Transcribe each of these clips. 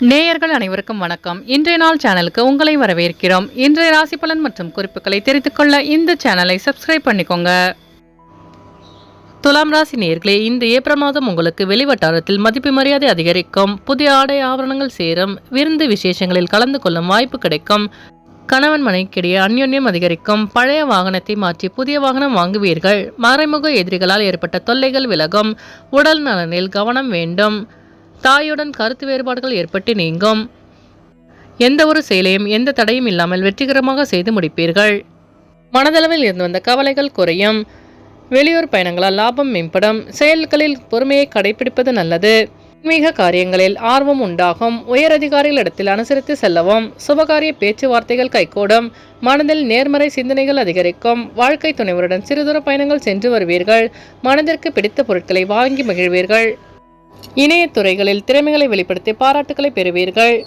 நேயர்கள் அனைவருக்கும் வணக்கம். இன்றைய நாள் சேனலுக்கு உங்களை வரவேற்கிறோம். இன்றைய ராசி பலன் மற்றும் குறிப்புகளை தெரிந்து கொள்ள இந்த சேனலை சப்ஸ்கிரைப் பண்ணிக்கோங்க. துலாம் ராசி நேர்களே இந்த ஏப்ரல் மாதம் உங்களுக்கு வெளிவட்டாரத்தில் மதிப்பு மரியாதை அதிகரிக்கும். புதிய ஆடை ஆபரணங்கள் சேரும். விருந்து விசேஷங்களில் கலந்து கொள்ளும் வாய்ப்பு கிடைக்கும். கணவன் மனைக்கிடையே அந்யோன்யம் அதிகரிக்கும். பழைய வாகனத்தை மாற்றி புதிய வாகனம் வாங்குவீர்கள். மறைமுக எதிரிகளால் ஏற்பட்ட தொல்லைகள் விலகும். உடல் நலனில் கவனம் வேண்டும். தாயுடன் கருத்து வேறுபாடுகள் ஏற்பட்டு நீங்கும். எந்த ஒரு செயலையும் எந்த தடையும் இல்லாமல் வெற்றிகரமாக செய்து முடிப்பீர்கள். மனதளவில் இருந்து வந்த கவலைகள் குறையும். வெளியூர் பயணங்களால் லாபம் மேம்படும். செயல்களில் பொறுமையை கடைபிடிப்பது நல்லது. ஆன்மீக காரியங்களில் ஆர்வம் உண்டாகும். உயரதிகாரிகளிடத்தில் அனுசரித்து செல்லவும். சுபகாரிய பேச்சுவார்த்தைகள் கைகூடும். மனதில் நேர்மறை சிந்தனைகள் அதிகரிக்கும். வாழ்க்கை துணைவருடன் சிறுதூர பயணங்கள் சென்று வருவீர்கள். மனதிற்கு பிடித்த பொருட்களை வாங்கி மகிழ்வீர்கள். இணையத்துறைகளில் திறமைகளை வெளிப்படுத்தி பாராட்டுகளை பெறுவீர்கள்.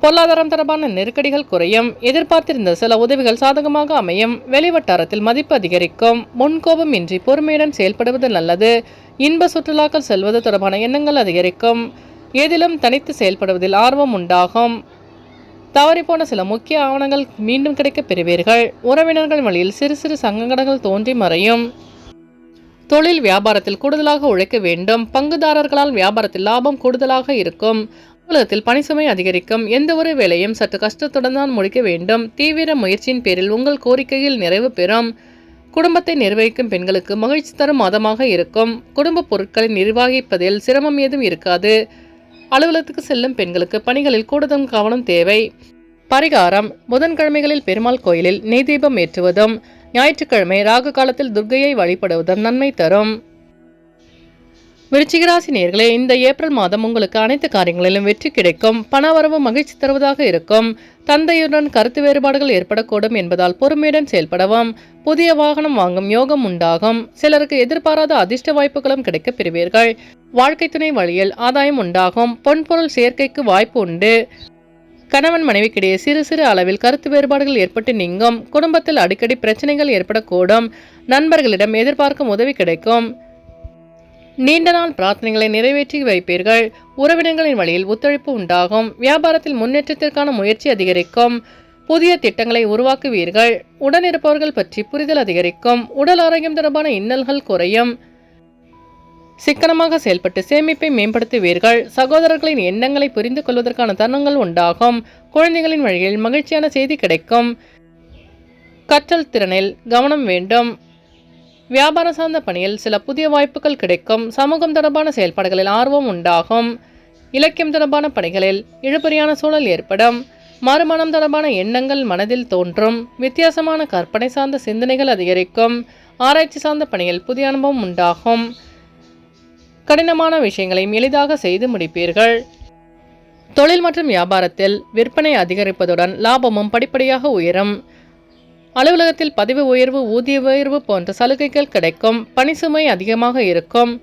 பொருளாதாரம் தொடர்பான நெருக்கடிகள் குறையும். எதிர்பார்த்திருந்த சில உதவிகள் சாதகமாக அமையும். வெளிவட்டாரத்தில் மதிப்பு அதிகரிக்கும். முன்கோபம் இன்றி பொறுமையுடன் செயல்படுவது நல்லது. இன்ப சுற்றுலாக்கள் செல்வது தொடர்பான எண்ணங்கள் அதிகரிக்கும். எதிலும் தனித்து செயல்படுவதில் ஆர்வம் உண்டாகும். தவறிப்போன சில முக்கிய ஆவணங்கள் மீண்டும் கிடைக்கப் பெறுவீர்கள். உறவினர்கள் வழியில் சிறு சிறு சங்கடங்கள் தோன்றி மறையும். தொழில் வியாபாரத்தில் கூடுதலாக உழைக்க வேண்டும். பங்குதாரர்களால் வியாபாரத்தில் லாபம் கூடுதலாக இருக்கும். அலுவலகத்தில் பணிசுமை அதிகரிக்கும். எந்த ஒரு வேலையும் சற்று கஷ்டத்துடன் தான் முடிக்க வேண்டும். தீவிர முயற்சியின் பேரில் உங்கள் கோரிக்கையில் நிறைவு பெறும். குடும்பத்தை நிர்வகிக்கும் பெண்களுக்கு மகிழ்ச்சி தரும் மாதமாக இருக்கும். குடும்ப பொருட்களை நிர்வகிப்பதில் சிரமம் ஏதும் இருக்காது. அலுவலகத்துக்கு செல்லும் பெண்களுக்கு பணிகளில் கூடுதல் கவனம் தேவை. பரிகாரம். புதன்கிழமைகளில் பெருமாள் கோயிலில் நெய் தீபம் ஏற்றுவதும். ஞாயிற்றுக்கிழமை ராகு காலத்தில் துர்கையை வழிபடுவதன் நன்மை தரும். விருச்சிகராசி நேர்களே இந்த ஏப்ரல் மாதம் உங்களுக்கு அனைத்து காரியங்களிலும் வெற்றி கிடைக்கும். பணவரவு மகிழ்ச்சி தருவதாக இருக்கும். தந்தையுடன் கருத்து வேறுபாடுகள் ஏற்படக்கூடும் என்பதால் பொறுமையுடன் செயல்படவும். புதிய வாகனம் வாங்கும் யோகம் உண்டாகும். சிலருக்கு எதிர்பாராத அதிர்ஷ்ட வாய்ப்புகளும் கிடைக்கப் பெறுவீர்கள். வாழ்க்கை துணை வழியில் ஆதாயம் உண்டாகும். பொன்பொருள் சேர்க்கைக்கு வாய்ப்பு உண்டு. கணவன் மனைவிக்கிடையே சிறு சிறு அளவில் கருத்து வேறுபாடுகள் ஏற்பட்டு நீங்கும். குடும்பத்தில் அடிக்கடி பிரச்சனைகள் ஏற்படக்கூடும். நண்பர்களிடம் எதிர்பார்க்கும் உதவி கிடைக்கும். நீண்ட நாள் பிரார்த்தனைகளை நிறைவேற்றி வைப்பீர்கள். உறவினர்களின் வழியில் ஒத்துழைப்பு உண்டாகும். வியாபாரத்தில் முன்னேற்றத்திற்கான முயற்சி அதிகரிக்கும். புதிய திட்டங்களை உருவாக்குவீர்கள். உடனிருப்பவர்கள் பற்றி புரிதல் அதிகரிக்கும். உடல் ஆரோக்கியம் தொடர்பான இன்னல்கள் குறையும். சிக்கனமாக செயல்பட்டு சேமிப்பை மேம்படுத்துவீர்கள் சகோதரர்களின் எண்ணங்களை புரிந்து கொள்வதற்கான தருணங்கள் உண்டாகும். குழந்தைகளின் வழியில் மகிழ்ச்சியான செய்தி கிடைக்கும். கற்றல் திறனில் கவனம் வேண்டும். வியாபார சார்ந்த பணியில் சில புதிய வாய்ப்புகள் கிடைக்கும். சமூகம் தொடர்பான செயல்பாடுகளில் ஆர்வம் உண்டாகும். இலக்கியம் தொடர்பான பணிகளில் இழுபறியான சூழல் ஏற்படும். மறுமணம் தொடர்பான எண்ணங்கள் மனதில் தோன்றும். வித்தியாசமான கற்பனை சார்ந்த சிந்தனைகள் அதிகரிக்கும். ஆராய்ச்சி சார்ந்த பணியில் புதிய அனுபவம் உண்டாகும். கடினமான விஷயங்களையும் எளிதாக செய்து முடிப்பீர்கள். தொழில் மற்றும் வியாபாரத்தில் விற்பனை அதிகரிப்பதுடன் லாபமும் படிப்படியாக உயரும். அலுவலகத்தில் பதவி உயர்வு ஊதிய உயர்வு போன்ற சலுகைகள் கிடைக்கும். பணிசுமை அதிகமாக இருக்கும்.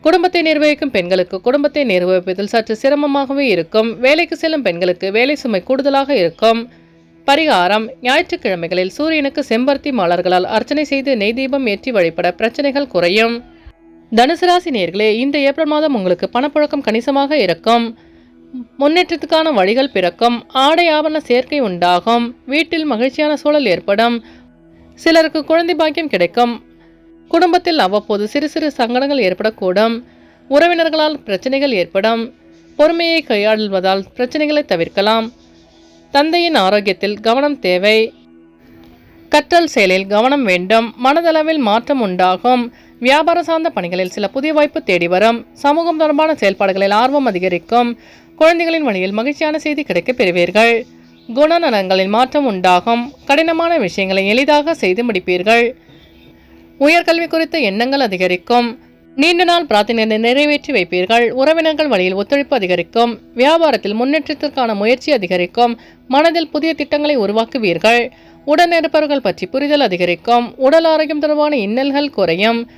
குடும்பத்தை நிர்வகிக்கும் பெண்களுக்கு குடும்பத்தை நிர்வகிப்பதில் சற்று சிரமமாகவே இருக்கும். வேலைக்கு செல்லும் பெண்களுக்கு வேலை சுமை கூடுதலாக இருக்கும். பரிகாரம் ஞாயிற்றுக்கிழமைகளில் சூரியனுக்கு செம்பருத்தி மலர்களால் அர்ச்சனை செய்து நெய் தீபம் ஏற்றி வழிபட பிரச்சனைகள் குறையும். தனுசு ராசி நேர்களே இந்த ஏப்ரல் மாதம் உங்களுக்கு பணப்புழக்கம் கணிசமாக இருக்கும் முன்னேற்றத்துக்கான வழிகள் பிறக்கும். ஆடை ஆபரண சேர்க்கை உண்டாகும். வீட்டில் மகிழ்ச்சியான சூழல் ஏற்படும். சிலருக்கு குழந்தை பாக்கியம் கிடைக்கும். குடும்பத்தில் அவ்வப்போது சிறு சிறு சங்கடங்கள் ஏற்படக்கூடும். உறவினர்களால் பிரச்சனைகள் ஏற்படும். பொறுமையை கையாளுவதால் பிரச்சனைகளை தவிர்க்கலாம். தந்தையின் ஆரோக்கியத்தில் கவனம் தேவை. கற்றல் செயலில் கவனம் வேண்டும். மனதளவில் மாற்றம் உண்டாகும். வியாபார சார்ந்த பணிகளில் சில புதிய வாய்ப்பு தேடி வரும். சமூகம் தொடர்பான செயல்பாடுகளில் ஆர்வம் அதிகரிக்கும். குழந்தைகளின் வழியில் மகிழ்ச்சியான செய்தி கிடைக்க பெறுவீர்கள். குணநலங்களில் மாற்றம் உண்டாகும். கடினமான விஷயங்களை எளிதாக செய்து முடிப்பீர்கள். உயர்கல்வி குறித்த எண்ணங்கள் அதிகரிக்கும். நீண்ட நாள் பிரார்த்தனை நிறைவேற்றி வைப்பீர்கள். உறவினர்கள் வழியில் ஒத்துழைப்பு அதிகரிக்கும். வியாபாரத்தில் முன்னேற்றத்திற்கான முயற்சி அதிகரிக்கும். மனதில் புதிய திட்டங்களை உருவாக்குவீர்கள். உடனிருப்பவர்கள் பற்றி புரிதல் அதிகரிக்கும். உடல் ஆரோக்கியம் தொடர்பான இன்னல்கள் குறையும்.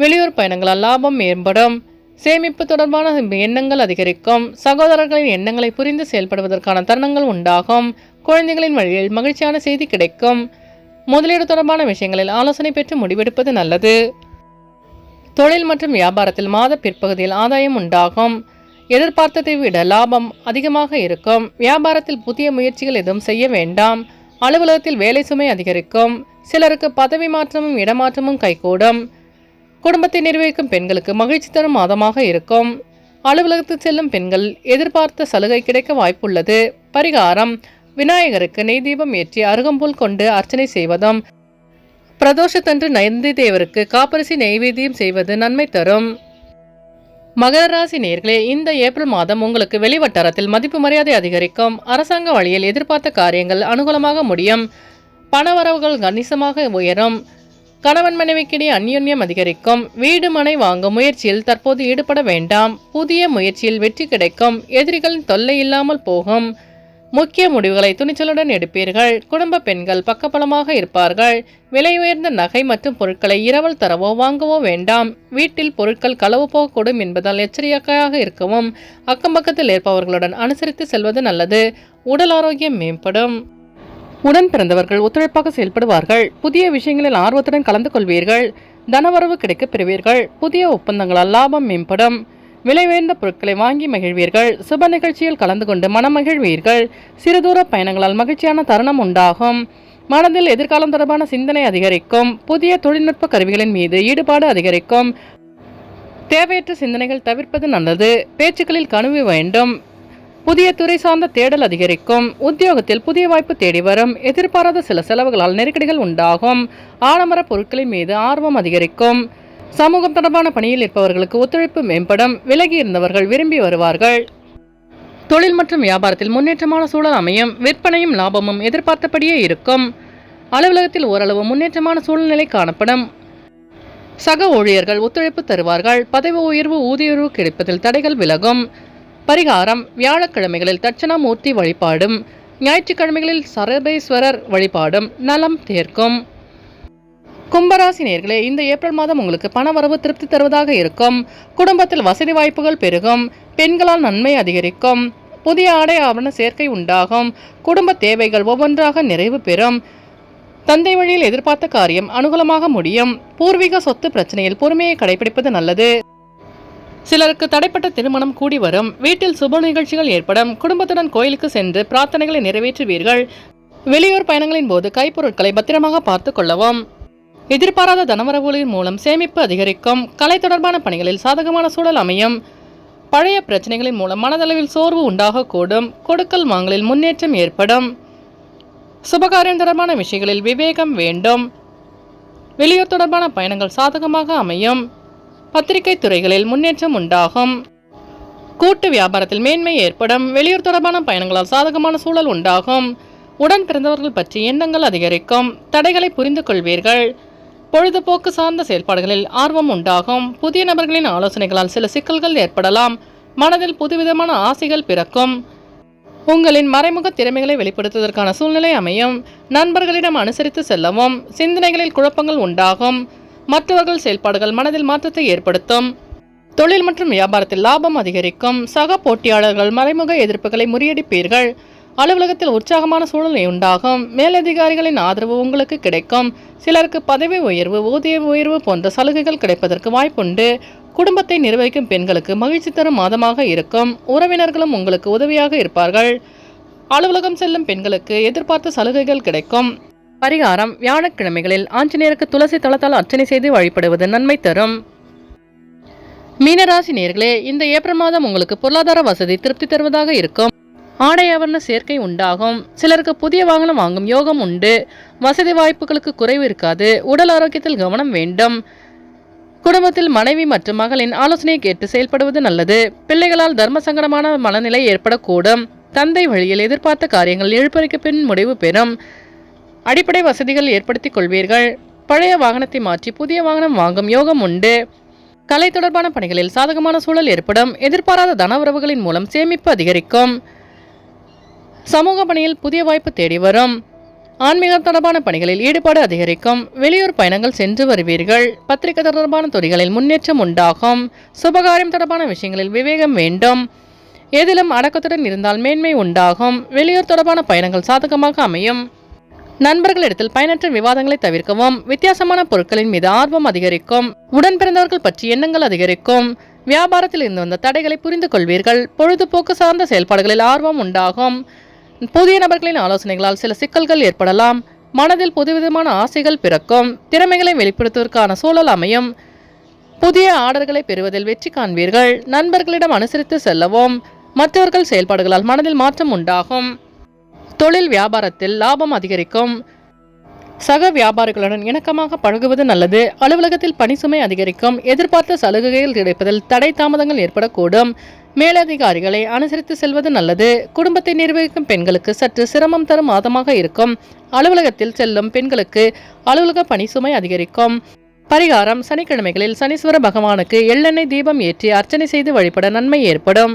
வெளியூர் பயணங்களால் லாபம் மேம்படும். சேமிப்பு தொடர்பான எண்ணங்கள் அதிகரிக்கும். சகோதரர்களின் எண்ணங்களை புரிந்து செயல்படுவதற்கான தருணங்கள் உண்டாகும். குழந்தைகளின் வழியில் மகிழ்ச்சியான செய்தி கிடைக்கும். முதலீடு தொடர்பான விஷயங்களில் ஆலோசனை பெற்று முடிவெடுப்பது நல்லது. தொழில் மற்றும் வியாபாரத்தில் மாத பிற்பகுதியில் ஆதாயம் உண்டாகும். எதிர்பார்த்ததை விட லாபம் அதிகமாக இருக்கும். வியாபாரத்தில் புதிய முயற்சிகள் எதுவும் செய்ய வேண்டாம். அலுவலகத்தில் வேலை சுமை அதிகரிக்கும். சிலருக்கு பதவி மாற்றமும் இடமாற்றமும் கைகூடும். குடும்பத்தை நிர்வகிக்கும் பெண்களுக்கு மகிழ்ச்சி தரும் மாதமாக இருக்கும். அலுவலகத்துக்கு செல்லும் பெண்கள் எதிர்பார்த்த சலுகை கிடைக்க வாய்ப்புள்ளது. பரிகாரம் விநாயகருக்கு நெய் தீபம் ஏற்றி அருகம்புல் கொண்டு அர்ச்சனை செய்வதும் பிரதோஷத்தன்று நந்தி தேவருக்கு காப்பரிசி நெய்வேத்தியம் செய்வது நன்மை தரும். மகர ராசி நேர்களே இந்த ஏப்ரல் மாதம் உங்களுக்கு வெளிவட்டாரத்தில் மதிப்பு மரியாதை அதிகரிக்கும். அரசாங்க வழியில் எதிர்பார்த்த காரியங்கள் அனுகூலமாக முடியும். பணவரவுகள் கணிசமாக உயரும். கணவன் மனைவிக்கிடையே அந்யோன்யம் அதிகரிக்கும். வீடு மனை வாங்கும் முயற்சியில் தற்போது ஈடுபட வேண்டாம். புதிய முயற்சியில் வெற்றி கிடைக்கும். எதிரிகளின் தொல்லை இல்லாமல் போகும். முக்கிய முடிவுகளை துணிச்சலுடன் எடுப்பீர்கள். குடும்ப பெண்கள் பக்கபலமாக இருப்பார்கள். விலை உயர்ந்த நகை மற்றும் பொருட்களை இரவல் தரவோ வாங்கவோ வேண்டாம். வீட்டில் பொருட்கள் களவு போகக்கூடும் என்பதால் எச்சரிக்கையாக இருக்கவும் அக்கம் பக்கத்தில் இருப்பவர்களுடன் அனுசரித்து செல்வது நல்லது. உடல் ஆரோக்கியம் மேம்படும். உடன் பிறந்தவர்கள் ஒத்துழைப்பாக செயல்படுவார்கள். புதிய விஷயங்களில் ஆர்வத்துடன் கலந்து கொள்வீர்கள். தனவரவு கிடைக்கப் பெறுவீர்கள். புதிய ஒப்பந்தங்களால் லாபம் மேம்படும். விலை உயர்ந்த பொருட்களை வாங்கி மகிழ்வீர்கள். சுப நிகழ்ச்சியில் கலந்து கொண்டு மனம் மகிழ்வீர்கள். சிறுதூர பயணங்களால் மகிழ்ச்சியான தருணம் உண்டாகும். மனதில் எதிர்காலம் தொடர்பான சிந்தனை அதிகரிக்கும். புதிய தொழில்நுட்ப கருவிகளின் மீது ஈடுபாடு அதிகரிக்கும். தேவையற்ற சிந்தனைகள் தவிர்ப்பது நல்லது. பேச்சுக்களில் கனுவி வேண்டும். புதிய துறை சார்ந்த தேடல் அதிகரிக்கும். உத்தியோகத்தில் புதிய வாய்ப்பு தேடி வரும். எதிர்பாராத சில செலவுகளால் நெருக்கடிகள் உண்டாகும். ஆடம்பர பொருட்களின் மீது ஆர்வம் அதிகரிக்கும். சமூகம் தொடர்பான பணியில் இருப்பவர்களுக்கு ஒத்துழைப்பு மேம்படும். விலகி இருந்தவர்கள் விரும்பி வருவார்கள். தொழில் மற்றும் வியாபாரத்தில் முன்னேற்றமான சூழல் அமையும். விற்பனையும் லாபமும் எதிர்பார்த்தபடியே இருக்கும். அலுவலகத்தில் ஓரளவு முன்னேற்றமான சூழ்நிலை காணப்படும். சக ஊழியர்கள் ஒத்துழைப்பு தருவார்கள். பதவி உயர்வு ஊதிய உயர்வு கிடைப்பதில் தடைகள் விலகும். பரிகாரம் வியாழக்கிழமைகளில் தட்சணாமூர்த்தி வழிபாடும் ஞாயிற்றுக்கிழமைகளில் சரபேஸ்வரர் வழிபாடும் நலம் தேர்க்கும். கும்பராசி நேர்களே இந்த ஏப்ரல் மாதம் உங்களுக்கு பணவரவு திருப்தி தருவதாக இருக்கும். குடும்பத்தில் வசதி வாய்ப்புகள் பெருகும். பெண்களால் நன்மை அதிகரிக்கும். புதிய ஆடை ஆவண சேர்க்கை உண்டாகும். குடும்ப தேவைகள் ஒவ்வொன்றாக நிறைவு பெறும். தந்தை வழியில் எதிர்பார்த்த காரியம் அனுகூலமாக முடியும். பூர்வீக சொத்து பிரச்சனையில் பொறுமையை கடைபிடிப்பது நல்லது. சிலருக்கு தடைப்பட்ட திருமணம் கூடி வரும். வீட்டில் சுப நிகழ்ச்சிகள் ஏற்படும். குடும்பத்துடன் கோயிலுக்கு சென்று பிரார்த்தனைகளை நிறைவேற்றுவீர்கள். வெளியூர் பயணங்களின் போது கைப்பொருட்களை பத்திரமாக பார்த்து கொள்ளவும். எதிர்பாராத தனவரவுகளின் மூலம் சேமிப்பு அதிகரிக்கும். கலை தொடர்பான பணிகளில் சாதகமான சூழல் அமையும். பழைய பிரச்சனைகளின் மூலம் மனதளவில் சோர்வு உண்டாகக்கூடும். கொடுக்கல் வாங்கலில் முன்னேற்றம் ஏற்படும். சுபகாரியம் தொடர்பான விஷயங்களில் விவேகம் வேண்டும். வெளியூர் தொடர்பான பயணங்கள் சாதகமாக அமையும். பத்திரிகை துறைகளில் முன்னேற்றம் உண்டாகும். கூட்டு வியாபாரத்தில் மேன்மை ஏற்படும். வெளியூர் தொடர்பான பயணங்களால் சாதகமான சூழல் உண்டாகும். உடன் பிறந்தவர்கள் பற்றி எண்ணங்கள் அதிகரிக்கும். தடைகளை புரிந்து கொள்வீர்கள். பொழுதுபோக்கு சார்ந்த செயல்பாடுகளில் ஆர்வம் உண்டாகும். புதிய நபர்களின் ஆலோசனைகளால் சில சிக்கல்கள் ஏற்படலாம். மனதில் புதுவிதமான ஆசைகள் பிறக்கும். உங்களின் மறைமுக திறமைகளை வெளிப்படுத்துவதற்கான சூழ்நிலை அமையும். நண்பர்களிடம் அனுசரித்து செல்லவும். சிந்தனைகளில் குழப்பங்கள் உண்டாகும். மருத்துவர்கள் செயல்பாடுகள் மனதில் மாற்றத்தை ஏற்படுத்தும். தொழில் மற்றும் வியாபாரத்தில் லாபம் அதிகரிக்கும். சக போட்டியாளர்கள் மறைமுக எதிர்ப்புகளை முறியடிப்பீர்கள். அலுவலகத்தில் உற்சாகமான சூழ்நிலை உண்டாகும். மேலதிகாரிகளின் ஆதரவு உங்களுக்கு கிடைக்கும். சிலருக்கு பதவி உயர்வு ஊதிய உயர்வு போன்ற சலுகைகள் கிடைப்பதற்கு வாய்ப்புண்டு. குடும்பத்தை நிர்வகிக்கும் பெண்களுக்கு மகிழ்ச்சி தரும் மாதமாக இருக்கும். உறவினர்களும் உங்களுக்கு உதவியாக இருப்பார்கள். அலுவலகம் செல்லும் பெண்களுக்கு எதிர்பார்த்த சலுகைகள் கிடைக்கும். பரிகாரம் வியாழக்கிழமைகளில் ஆஞ்சநேயருக்கு துளசி தளத்தால் அர்ச்சனை செய்து வழிபடுவது நன்மை தரும். மீனராசி நேர்களே இந்த ஏப்ரல் மாதம் உங்களுக்கு பொருளாதார வசதி திருப்தி தருவதாக இருக்கும். ஆடை ஆபரண சேர்க்கை உண்டாகும். சிலருக்கு புதிய வாகனம் வாங்கும் யோகம் உண்டு. வசதி வாய்ப்புகளுக்கு குறைவு இருக்காது. உடல் ஆரோக்கியத்தில் கவனம் வேண்டும். குடும்பத்தில் மனைவி மற்றும் மகளின் ஆலோசனையை கேட்டு செயல்படுவது நல்லது. பிள்ளைகளால் தர்ம சங்கடமான மனநிலை ஏற்படக்கூடும். தந்தை வழியில் எதிர்பார்த்த காரியங்கள் இழுப்பறிக்கு பின் முடிவு பெறும். அடிப்படை வசதிகள் ஏற்படுத்திக் கொள்வீர்கள். பழைய வாகனத்தை மாற்றி புதிய வாகனம் வாங்கும் யோகம் உண்டு. கலை தொடர்பான பணிகளில் சாதகமான சூழல் ஏற்படும். எதிர்பாராத தன உறவுகளின் மூலம் சேமிப்பு அதிகரிக்கும். சமூக பணியில் புதிய வாய்ப்பு தேடி வரும். ஆன்மீகம் தொடர்பான பணிகளில் ஈடுபாடு அதிகரிக்கும். வெளியூர் பயணங்கள் சென்று வருவீர்கள். பத்திரிகை தொடர்பான துறைகளில் முன்னேற்றம் உண்டாகும். சுபகாரியம் தொடர்பான விஷயங்களில் விவேகம் வேண்டும். எதிலும் அடக்கத்துடன் இருந்தால் மேன்மை உண்டாகும். வெளியூர் தொடர்பான பயணங்கள் சாதகமாக அமையும். நண்பர்களிடத்தில் பயனற்ற விவாதங்களை தவிர்க்கவும் வித்தியாசமான பொருட்களின் மீது ஆர்வம் அதிகரிக்கும் உடன் பிறந்தவர்கள் பற்றி எண்ணங்கள் அதிகரிக்கும் வியாபாரத்தில் இருந்து வந்த தடைகளை புரிந்து கொள்வீர்கள் பொழுதுபோக்கு சார்ந்த செயல்பாடுகளில் ஆர்வம் உண்டாகும். புதிய நபர்களின் ஆலோசனைகளால் சில சிக்கல்கள் ஏற்படலாம் மனதில் புதுவிதமான ஆசைகள் பிறக்கும் திறமைகளை வெளிப்படுத்துவதற்கான சூழல் அமையும். புதிய ஆர்டர்களை பெறுவதில் வெற்றி காண்பீர்கள் நண்பர்களிடம் அனுசரித்து செல்லவும் மற்றவர்கள் செயல்பாடுகளால் மனதில் மாற்றம் உண்டாகும். தொழில் வியாபாரத்தில் லாபம் அதிகரிக்கும். சக வியாபாரிகளுடன் இணக்கமாக பழகுவது நல்லது. அலுவலகத்தில் பணி சுமை அதிகரிக்கும். எதிர்பார்த்த சலுகைகள் கிடைப்பதில் தடை தாமதங்கள் ஏற்படக்கூடும். மேலதிகாரிகளை அனுசரித்து செல்வது நல்லது. குடும்பத்தை நிர்வகிக்கும் பெண்களுக்கு சற்று சிரமம் தரும் மாதமாக இருக்கும். அலுவலகத்தில் செல்லும் பெண்களுக்கு அலுவலக பணி சுமை அதிகரிக்கும். பரிகாரம் சனிக்கிழமைகளில் சனீஸ்வர பகவானுக்கு எள்ளெண்ணெய் தீபம் ஏற்றி அர்ச்சனை செய்து வழிபட நன்மை ஏற்படும்.